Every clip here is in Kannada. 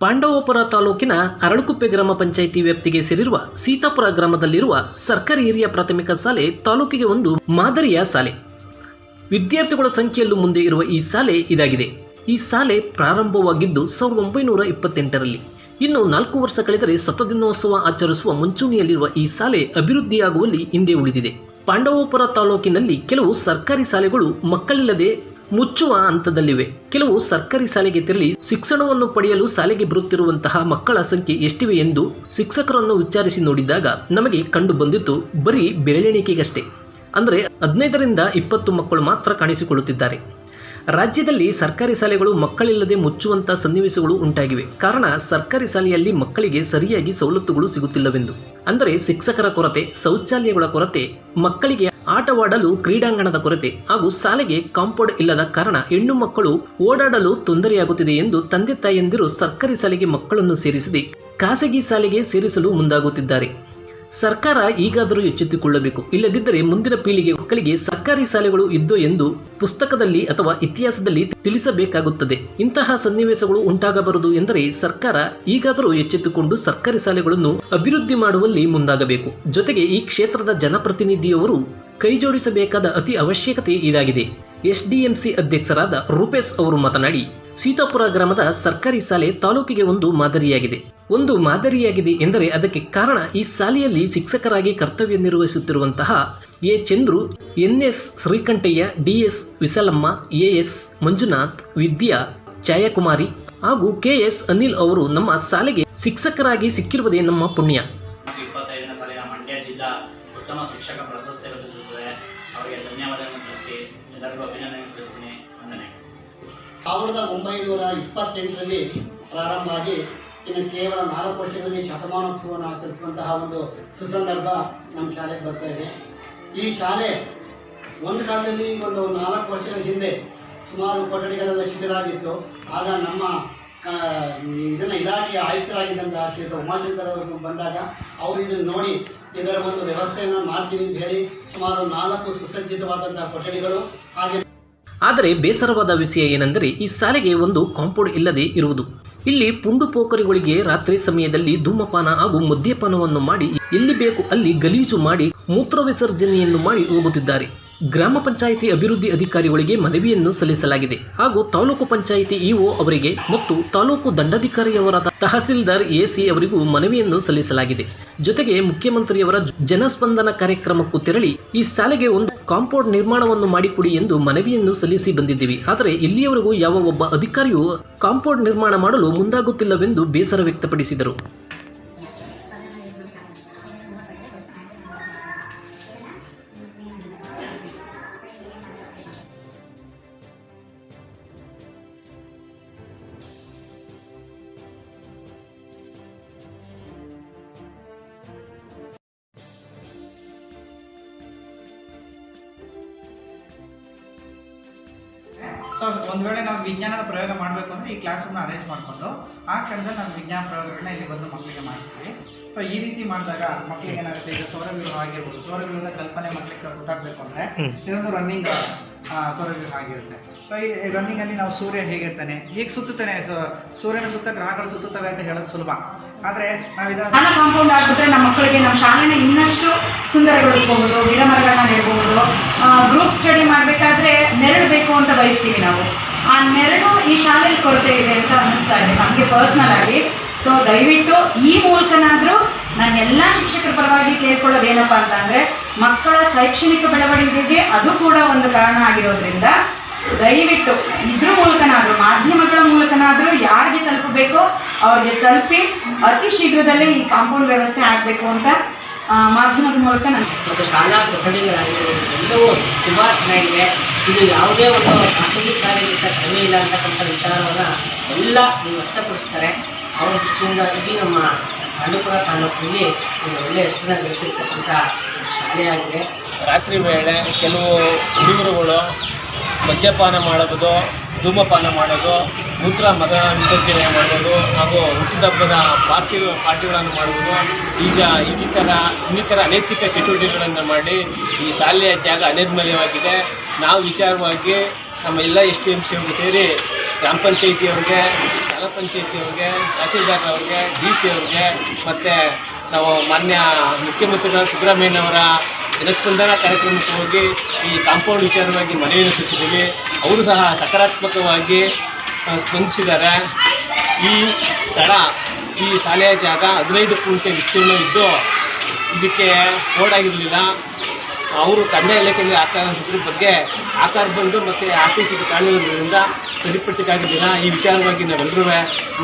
ಪಾಂಡವಪುರ ತಾಲೂಕಿನ ಅರಳುಕುಪ್ಪೆ ಗ್ರಾಮ ಪಂಚಾಯಿತಿ ವ್ಯಾಪ್ತಿಗೆ ಸೇರಿರುವ ಸೀತಾಪುರ ಗ್ರಾಮದಲ್ಲಿರುವ ಸರ್ಕಾರಿ ಹಿರಿಯ ಪ್ರಾಥಮಿಕ ಶಾಲೆ ತಾಲೂಕಿಗೆ ಒಂದು ಮಾದರಿಯ ಶಾಲೆ. ವಿದ್ಯಾರ್ಥಿಗಳ ಸಂಖ್ಯೆಯಲ್ಲೂ ಮುಂದೆ ಇರುವ ಈ ಶಾಲೆ ಇದಾಗಿದೆ. ಈ ಶಾಲೆ ಪ್ರಾರಂಭವಾಗಿದ್ದು ಸಾವಿರದ ಒಂಬೈನೂರ ಇಪ್ಪತ್ತೆಂಟರಲ್ಲಿ. ಇನ್ನು ನಾಲ್ಕು ವರ್ಷ ಕಳೆದರೆ ಸತದಿನೋತ್ಸವ ಆಚರಿಸುವ ಮುಂಚೂಣಿಯಲ್ಲಿರುವ ಈ ಶಾಲೆ ಅಭಿವೃದ್ಧಿಯಾಗುವಲ್ಲಿ ಹಿಂದೆ ಉಳಿದಿದೆ. ಪಾಂಡವಪುರ ತಾಲೂಕಿನಲ್ಲಿ ಕೆಲವು ಸರ್ಕಾರಿ ಶಾಲೆಗಳು ಮಕ್ಕಳಿಲ್ಲದೆ ಮುಚ್ಚುವ ಹಂತದಲ್ಲಿವೆ. ಕೆಲವು ಸರ್ಕಾರಿ ಶಾಲೆಗೆ ತೆರಳಿ ಶಿಕ್ಷಣವನ್ನು ಪಡೆಯಲು ಶಾಲೆಗೆ ಬರುತ್ತಿರುವಂತಹ ಮಕ್ಕಳ ಸಂಖ್ಯೆ ಎಷ್ಟಿವೆ ಎಂದು ಶಿಕ್ಷಕರನ್ನು ವಿಚಾರಿಸಿ ನೋಡಿದಾಗ ನಮಗೆ ಕಂಡು ಬಂದಿತ್ತು, ಬರೀ ಬೆಳೆಣಿಕೆಗಷ್ಟೇ ಅಂದರೆ ಹದಿನೈದರಿಂದ ಇಪ್ಪತ್ತು ಮಕ್ಕಳು ಮಾತ್ರ ಕಾಣಿಸಿಕೊಳ್ಳುತ್ತಿದ್ದಾರೆ. ರಾಜ್ಯದಲ್ಲಿ ಸರ್ಕಾರಿ ಶಾಲೆಗಳು ಮಕ್ಕಳಿಲ್ಲದೆ ಮುಚ್ಚುವಂತಹ ಸನ್ನಿವೇಶಗಳು ಉಂಟಾಗಿವೆ. ಕಾರಣ ಸರ್ಕಾರಿ ಶಾಲೆಯಲ್ಲಿ ಮಕ್ಕಳಿಗೆ ಸರಿಯಾಗಿ ಸವಲತ್ತುಗಳು ಸಿಗುತ್ತಿಲ್ಲವೆಂದು. ಅಂದರೆ ಶಿಕ್ಷಕರ ಕೊರತೆ, ಶೌಚಾಲಯಗಳ ಕೊರತೆ, ಮಕ್ಕಳಿಗೆ ಆಟವಾಡಲು ಕ್ರೀಡಾಂಗಣದ ಕೊರತೆ ಹಾಗೂ ಶಾಲೆಗೆ ಕಾಂಪೌಂಡ್ ಇಲ್ಲದ ಕಾರಣ ಹೆಣ್ಣು ಮಕ್ಕಳು ಓಡಾಡಲು ತೊಂದರೆಯಾಗುತ್ತಿದೆ ಎಂದು ತಂದೆ ತಾಯಂದಿರು ಸರ್ಕಾರಿ ಶಾಲೆಗೆ ಮಕ್ಕಳನ್ನು ಸೇರಿಸಿದೆ. ಖಾಸಗಿ ಶಾಲೆಗೆ ಸೇರಿಸಲು ಮುಂದಾಗುತ್ತಿದ್ದಾರೆ. ಸರ್ಕಾರ ಈಗಾದರೂ ಎಚ್ಚೆತ್ತುಕೊಳ್ಳಬೇಕು. ಇಲ್ಲದಿದ್ದರೆ ಮುಂದಿನ ಪೀಳಿಗೆ ಮಕ್ಕಳಿಗೆ ಸರ್ಕಾರಿ ಶಾಲೆಗಳು ಇದ್ದೋ ಎಂದು ಪುಸ್ತಕದಲ್ಲಿ ಅಥವಾ ಇತಿಹಾಸದಲ್ಲಿ ತಿಳಿಸಬೇಕಾಗುತ್ತದೆ. ಇಂತಹ ಸನ್ನಿವೇಶಗಳು ಉಂಟಾಗಬಾರದು ಎಂದರೆ ಸರ್ಕಾರ ಈಗಾದರೂ ಎಚ್ಚೆತ್ತುಕೊಂಡು ಸರ್ಕಾರಿ ಶಾಲೆಗಳನ್ನು ಅಭಿವೃದ್ಧಿ ಮಾಡುವಲ್ಲಿ ಮುಂದಾಗಬೇಕು. ಜೊತೆಗೆ ಈ ಕ್ಷೇತ್ರದ ಜನಪ್ರತಿನಿಧಿಯವರು ಕೈಜೋಡಿಸಬೇಕಾದ ಅತಿ ಅವಶ್ಯಕತೆ ಇದಾಗಿದೆ. ಎಸ್ಡಿಎಂಸಿ ಅಧ್ಯಕ್ಷರಾದ ರೂಪೇಶ್ ಅವರು ಮಾತನಾಡಿ, ಸೀತಾಪುರ ಗ್ರಾಮದ ಸರ್ಕಾರಿ ಶಾಲೆ ತಾಲೂಕಿಗೆ ಒಂದು ಮಾದರಿಯಾಗಿದೆ. ಒಂದು ಮಾದರಿಯಾಗಿದೆ ಎಂದರೆ ಅದಕ್ಕೆ ಕಾರಣ ಈ ಶಾಲೆಯಲ್ಲಿ ಶಿಕ್ಷಕರಾಗಿ ಕರ್ತವ್ಯ ನಿರ್ವಹಿಸುತ್ತಿರುವಂತಹ A. Chandru, NS Srikantaiah, DS Visalamma AS Manjunath, Vidya, Chayakumari ಹಾಗೂ ಕೆಎಸ್ ಅನಿಲ್ ಅವರು ನಮ್ಮ ಶಾಲೆಗೆ ಶಿಕ್ಷಕರಾಗಿ ಸಿಕ್ಕಿರುವುದೇ ನಮ್ಮ ಪುಣ್ಯ. ಉತ್ತಮ ಶಿಕ್ಷಕ ಪ್ರಶಸ್ತಿ ಲಭಿಸುತ್ತದೆ. ಅವರಿಗೆ ಧನ್ಯವಾದಗಳನ್ನು ತಿಳಿಸಿ, ಎಲ್ಲರಿಗೂ ಅಭಿನಂದನೆ ತಿಳಿಸ್ತೀನಿ. ವಂದನೆ. ಸಾವಿರದ ಒಂಬೈನೂರ ಇಪ್ಪತ್ತೆಂಟರಲ್ಲಿ ಪ್ರಾರಂಭ ಆಗಿ ಇನ್ನು ಕೇವಲ ನಾಲ್ಕು ವರ್ಷಗಳಲ್ಲಿ ಶತಮಾನೋತ್ಸವವನ್ನು ಆಚರಿಸುವಂತಹ ಒಂದು ಸುಸಂದರ್ಭ ನಮ್ಮ ಶಾಲೆಗೆ ಬರ್ತಾ ಇದೆ. ಈ ಶಾಲೆ ಒಂದು ಕಾಲದಲ್ಲಿ ಒಂದು ನಾಲ್ಕು ವರ್ಷಗಳ ಹಿಂದೆ ಸುಮಾರು ಕೊಠಡಿಗಳೆಲ್ಲ ಶಿಥಿಲಾಗಿತ್ತು ಆಗ ನಮ್ಮ ಇದನ್ನ ಇಲಾಖೆಯ ಆಯುಕ್ತರಾಗಿದ್ದಂತಹ ಶ್ರೀಯುತ ಉಮಾಶಂಕರ್ ಅವರು ಬಂದಾಗ ಅವರು ಇದನ್ನು ನೋಡಿ ಇದರ ಒಂದು ವ್ಯವಸ್ಥೆಯನ್ನು ಮಾಡ್ತೀನಿ ಅಂತ ಹೇಳಿ ಸುಮಾರು ನಾಲ್ಕು ಸುಸಜ್ಜಿತವಾದಂತಹ ಕೊಠಡಿಗಳು ಹಾಗೆ ಆದರೆ ಬೇಸರವಾದ ವಿಷಯ ಏನೆಂದರೆ ಈ ಶಾಲೆಗೆ ಒಂದು ಕಾಂಪೌಂಡ್ ಇಲ್ಲದೆ ಇರುವುದು. ಇಲ್ಲಿ ಪುಂಡು ಪೋಖರಿಗಳಿಗೆ ರಾತ್ರಿ ಸಮಯದಲ್ಲಿ ಧೂಮಪಾನ ಹಾಗೂ ಮದ್ಯಪಾನವನ್ನು ಮಾಡಿ ಎಲ್ಲಿ ಬೇಕು ಅಲ್ಲಿ ಗಲೀಜು ಮಾಡಿ ಮೂತ್ರ ವಿಸರ್ಜನೆಯನ್ನು ಮಾಡಿ ಹೋಗುತ್ತಿದ್ದಾರೆ. ಗ್ರಾಮ ಪಂಚಾಯಿತಿ ಅಭಿವೃದ್ಧಿ ಅಧಿಕಾರಿಗಳಿಗೆ ಮನವಿಯನ್ನು ಸಲ್ಲಿಸಲಾಗಿದೆ ಹಾಗೂ ತಾಲೂಕು ಪಂಚಾಯಿತಿ ಇಒ ಅವರಿಗೆ ಮತ್ತು ತಾಲೂಕು ದಂಡಾಧಿಕಾರಿಯವರಾದ ತಹಸೀಲ್ದಾರ್ ಎಸಿ ಅವರಿಗೂ ಮನವಿಯನ್ನು ಸಲ್ಲಿಸಲಾಗಿದೆ. ಜೊತೆಗೆ ಮುಖ್ಯಮಂತ್ರಿಯವರ ಜನಸ್ಪಂದನ ಕಾರ್ಯಕ್ರಮಕ್ಕೂ ತೆರಳಿ ಈ ಶಾಲೆಗೆ ಒಂದು ಕಾಂಪೌಂಡ್ ನಿರ್ಮಾಣವನ್ನು ಮಾಡಿಕೊಡಿ ಎಂದು ಮನವಿಯನ್ನು ಸಲ್ಲಿಸಿ ಬಂದಿದ್ದೀವಿ. ಆದರೆ ಇಲ್ಲಿಯವರೆಗೂ ಯಾವ ಒಬ್ಬ ಅಧಿಕಾರಿಯೂ ಕಾಂಪೌಂಡ್ ನಿರ್ಮಾಣ ಮಾಡಲು ಮುಂದಾಗುತ್ತಿಲ್ಲವೆಂದು ಬೇಸರ ವ್ಯಕ್ತಪಡಿಸಿದರು. ಸೊ ಒಂದ್ ವೇಳೆ ನಾವು ವಿಜ್ಞಾನದ ಪ್ರಯೋಗ ಮಾಡಬೇಕು ಅಂದ್ರೆ ಈ ಕ್ಲಾಸ್ ರೂಮ್ನ ಅರೇಂಜ್ ಮಾಡಿಕೊಂಡು ಆ ಕ್ಷಣದಲ್ಲಿ ನಾವು ವಿಜ್ಞಾನ ಪ್ರಯೋಗಗಳನ್ನ ಇಲ್ಲಿ ಬಂದು ಮಕ್ಕಳಿಗೆ ಮಾಡಿಸ್ತೀವಿ. ಸೊ ಈ ರೀತಿ ಮಾಡಿದಾಗ ಮಕ್ಕಳಿಗೆ ಏನಾಗುತ್ತೆ? ಈಗ ಸೌರವ್ಯೂಹ ಆಗಿರ್ಬೋದು. ಸೌರವ್ಯೂಹದ ಕಲ್ಪನೆ ಮಕ್ಕಳಿಗೆ ಗೊತ್ತಾಗಬೇಕು ಅಂದ್ರೆ ಇದೊಂದು ರನ್ನಿಂಗ್ ಸೌರವ್ಯೂಹ ಆಗಿರುತ್ತೆ. ಸೊ ಈ ರನ್ನಿಂಗಲ್ಲಿ ನಾವು ಸೂರ್ಯ ಹೇಗಿರ್ತಾನೆ? ಹೇಗೆ ಸುತ್ತುತ್ತಾನೆ? ಸೊ ಸೂರ್ಯನ ಸುತ್ತ ಗ್ರಹಗಳು ಸುತ್ತುತ್ತವೆ ಅಂತ ಹೇಳೋದು ಸುಲಭ. ಆದ್ರೆ ನಾವು ಇದನ್ನು ಕಾಂಪೌಂಡ್ ಆಗಿಬಿಟ್ರೆ ನಮ್ಮ ಮಕ್ಕಳಿಗೆ ನಮ್ಮ ಶಾಲೆನ ಇನ್ನಷ್ಟು ಸುಂದರಗೊಳಿಸ್ಬಹುದು ಗಿಡ ಮರಗಳನ್ನ ನೆಡಬಹುದು ಗ್ರೂಪ್ ಸ್ಟಡಿ ಮಾಡಬೇಕಾದ್ರೆ ನೆರಳು ಬೇಕು ಅಂತ ಬಯಸ್ತೀವಿ ನಾವು. ಆ ನೆರಳು ಈ ಶಾಲೆಯಲ್ಲಿ ಕೊರತೆ ಇದೆ ಅಂತ ಅನ್ನಿಸ್ತಾ ಇದೆ ನಮಗೆ ಪರ್ಸ್ನಲ್ ಆಗಿ. ಸೊ ದಯವಿಟ್ಟು ಈ ಮೂಲಕನಾದರೂ ನಾನು ಎಲ್ಲ ಶಿಕ್ಷಕರ ಪರವಾಗಿ ಕೇಳ್ಕೊಳ್ಳೋದು ಏನಪ್ಪ ಅಂತಂದರೆ, ಮಕ್ಕಳ ಶೈಕ್ಷಣಿಕ ಬೆಳವಣಿಗೆಗೆ ಅದು ಕೂಡ ಒಂದು ಕಾರಣ ಆಗಿರೋದ್ರಿಂದ ದಯವಿಟ್ಟು ಇದ್ರ ಮೂಲಕನಾದರೂ, ಮಾಧ್ಯಮಗಳ ಮೂಲಕನಾದರೂ ಯಾರಿಗೆ ತಲುಪಬೇಕೋ ಅವ್ರಿಗೆ ತಲುಪಿ ಅತಿ ಶೀಘ್ರದಲ್ಲೇ ಈ ಕಾಂಪೌಂಡ್ ವ್ಯವಸ್ಥೆ ಆಗಬೇಕು ಅಂತ ಮಾಧ್ಯಮದ ಮೂಲಕ ನಾನು ಮತ್ತು ಶಾಲಾ ಕೊಠಡಿಗಳಾಗಿರ್ಬೋದು ಎಲ್ಲವೂ ತುಂಬ ಚೆನ್ನಾಗಿದೆ. ಇದು ಯಾವುದೇ ಒಂದು ಖಾಸಗಿ ಶಾಲೆಗಿಂತ ಕಡಿಮೆ ಇಲ್ಲ ಅಂತಕ್ಕಂಥ ವಿಚಾರವನ್ನು ಎಲ್ಲ ನೀವು ವ್ಯಕ್ತಪಡಿಸ್ತಾರೆ. ಅವರ ದೃಷ್ಟಿಯಿಂದ ಇಡೀ ನಮ್ಮ ಪಾಂಡುಪುರ ತಾಲೂಕಿನಲ್ಲಿ ಒಂದು ಒಳ್ಳೆಯ ಹೆಸರನ್ನ ಗಳಿಸಿರ್ತಕ್ಕಂಥ ಒಂದು ಶಾಲೆಯಾಗಿದೆ ರಾತ್ರಿ ವೇಳೆ ಕೆಲವು ಹುಡುಗರುಗಳು ಮದ್ಯಪಾನ ಮಾಡೋದು, ಧೂಮಪಾನ ಮಾಡೋದು, ಮೂತ್ರ ಮದ ವಿಸರ್ಜನೆ ಮಾಡೋದು, ಹಾಗೂ ಹುಟ್ಟಿದಬ್ಬದ ಪಾರ್ಟಿ, ಪಾರ್ಟಿಗಳನ್ನು ಮಾಡುವುದು. ಈಗ ಇನ್ನಿತರ ಇನ್ನಿತರ ಅನೈತಿಕ ಚಟುವಟಿಕೆಗಳನ್ನು ಮಾಡಿ ಈ ಶಾಲೆಯ ಜಾಗ ಅನಿರ್ಮಲ್ಯವಾಗಿದೆ ನಾವು ವಿಚಾರವಾಗಿ ನಮ್ಮ ಎಲ್ಲ ಎಸ್ ಟಿ ಎಂ ಸಿ ಸೇರಿ ಗ್ರಾಮ ಪಂಚಾಯಿತಿಯವ್ರಿಗೆ ತಾಲೂಕ್ ಪಂಚಾಯಿತಿಯವ್ರಿಗೆ ತಹಸೀಲ್ದಾರ್ ಅವ್ರಿಗೆ ಡಿ ಸಿ ಅವ್ರಿಗೆ, ಮತ್ತು ನಾವು ಮಾನ್ಯ ಮುಖ್ಯಮಂತ್ರಿಗಳ ಸಿದ್ದರಾಮಯ್ಯನವರ ಜನಸ್ಪಂದನ ಕಾರ್ಯಕ್ರಮಕ್ಕೆ ಹೋಗಿ ಈ ಕಾಂಪೌಂಡ್ ವಿಚಾರವಾಗಿ ಮನವಿಯನ್ನು ಸಲ್ಲಿಸಿದ್ದೀವಿ. ಅವರು ಸಹ ಸಕಾರಾತ್ಮಕವಾಗಿ ಸ್ಪಂದಿಸಿದ್ದಾರೆ. ಈ ಸ್ಥಳ, ಈ ಶಾಲೆಯ ಜಾಗ ಹದಿನೈದು ಕುಂಟೆ ವಿಸ್ತೀರ್ಣ ಇದ್ದು, ಇದಕ್ಕೆ ಓಡಾಗಿರಲಿಲ್ಲ ಅವರು ಕಂದಾಯ ಇಲಾಖೆಗೆ ಆಕಾರ ಬಗ್ಗೆ ಆಕಾರ ಬಂದು ಮತ್ತು ಆರ್ ಟಿ ಸಿ ಕಾಣಿರೋದ್ರಿಂದ ಸರಿಪಡಿಸಕ್ಕಾಗಿದ್ದಿಲ್ಲ ಈ ವಿಚಾರವಾಗಿ ನಾವೆಲ್ಲರೂ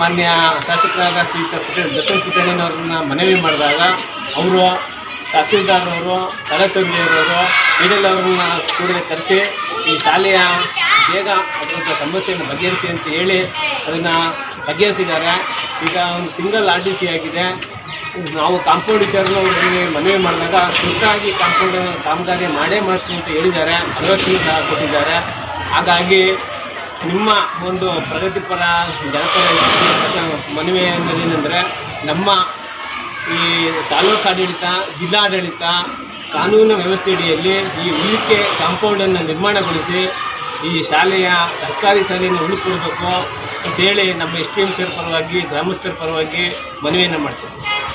ಮಾನ್ಯ ಶಾಸಕರಾದ ಶ್ರೀಯುತ ಪುಟೇಲ್ ದರ್ಶನ್ ಪುಟ್ಟಣ್ಣನವ್ರನ್ನ ಮನವಿ ಮಾಡಿದಾಗ ಅವರು ತಹಸೀಲ್ದಾರ್ ಅವರು ಕಲೆಕ್ಟರ್ಗಿಯವರು ಈಡೆಲ್ಲ ಅವ್ರನ್ನ ಕೂಡಲೇ ಕರೆಸಿ ಈ ಶಾಲೆಯ ಬೇಗ ಅದರ ಸಮಸ್ಯೆಯನ್ನು ಬಗೆಹರಿಸಿ ಅಂತ ಹೇಳಿ ಅದನ್ನು ಬಗೆಹರಿಸಿದ್ದಾರೆ. ಈಗ ಒಂದು ಸಿಂಗಲ್ ಆರ್ ಟಿ ಸಿ ಆಗಿದೆ. ನಾವು ಕಾಂಪೌಂಡ್ ವಿಚಾರನ ಅವರಿಗೆ ಮನವಿ ಮಾಡಿದಾಗ ತುರ್ತಾಗಿ ಕಾಂಪೌಂಡ್ ಕಾಮಗಾರಿ ಮಾಡೇ ಮಾಡ್ತೀವಿ ಅಂತ ಹೇಳಿದ್ದಾರೆ. ಭರವಸೆ ಕೊಟ್ಟಿದ್ದಾರೆ. ಹಾಗಾಗಿ ನಿಮ್ಮ ಒಂದು ಪ್ರಗತಿಪರ ಜನಪರ ಮನವಿ ಅನ್ನೋದೇನೆಂದರೆ ನಮ್ಮ ಈ ತಾಲೂಕು ಆಡಳಿತ, ಜಿಲ್ಲಾಡಳಿತ ಕಾನೂನು ವ್ಯವಸ್ಥೆಯಡಿಯಲ್ಲಿ ಈ ಉಳಿಕೆ ಕಾಂಪೌಂಡನ್ನು ನಿರ್ಮಾಣಗೊಳಿಸಿ ಈ ಶಾಲೆಯ ಸರ್ಕಾರಿ ಶಾಲೆಯನ್ನು ಉಳಿಸ್ಕೊಳ್ಬೇಕು ಅಂತೇಳಿ ನಮ್ಮ ಎಸ್ ಟಿ ಎಂ ಪರವಾಗಿ, ಗ್ರಾಮಸ್ಥರ ಪರವಾಗಿ ಮನವಿಯನ್ನು ಮಾಡ್ತೀವಿ.